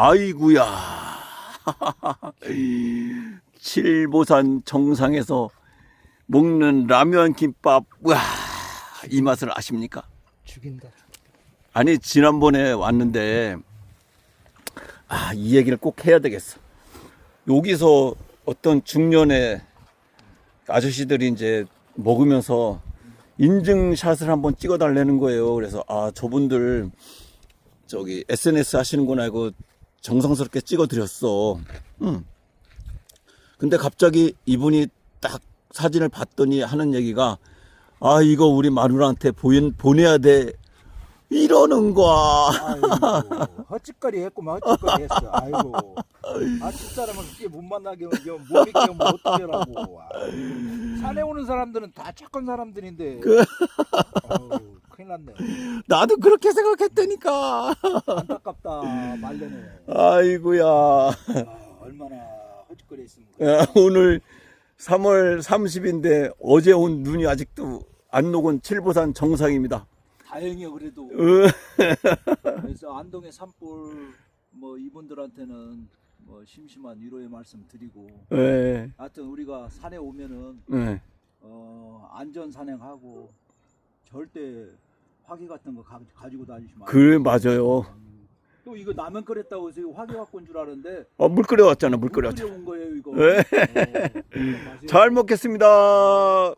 아이구야. 칠보산 정상에서 먹는 라면 김밥. 와, 이 맛을 아십니까? 죽인다. 아니 지난번에 왔는데 아 이 얘기를 꼭 해야 되겠어. 여기서 어떤 중년의 아저씨들이 이제 먹으면서 인증샷을 한번 찍어 달라는 거예요. 그래서 아 저분들 저기 SNS 하시는 건 알고 정성스럽게 찍어드렸어. 음. 근데 갑자기 이분이 딱 사진을 봤더니 하는 얘기가 아 이거 우리 마누라한테 보인, 보내야 돼 이러는 거야. 아이고, 헛짓거리 했구만, 헛짓거리 했어. 아이고. 아, 집사람을 그렇게 못 만나게 하면, 못 믿게 하면 어떡하라고. 아이고. 산에 오는 사람들은 다 착한 사람들인데. 그- 났네. 나도 그렇게 생각했다니까. 안타깝다, 말년에. 아이고야. 아, 얼마나. 그래. 야, 오늘 3월 30인데 어제 온 눈이 아직도 안 녹은 칠보산 정상입니다. 다행이야, 그래도. 으, 그래서 안동의 산불, 뭐, 이분들한테는 뭐, 심심한 위로의 말씀 드리고. 예, 하여튼 우리가 산에 오면은 예. 어, 안전 산행하고 절대 화기 같은 거 가, 가지고 다니시면 안그 맞아요. 또 이거 라면 끓였다고 해서 이거 화기 갖고 온 줄 알았는데 어, 물 끓여왔잖아, 물 끓여왔잖아. 온 거예요 이거 네. 어, 이거 마세요. 잘 먹겠습니다.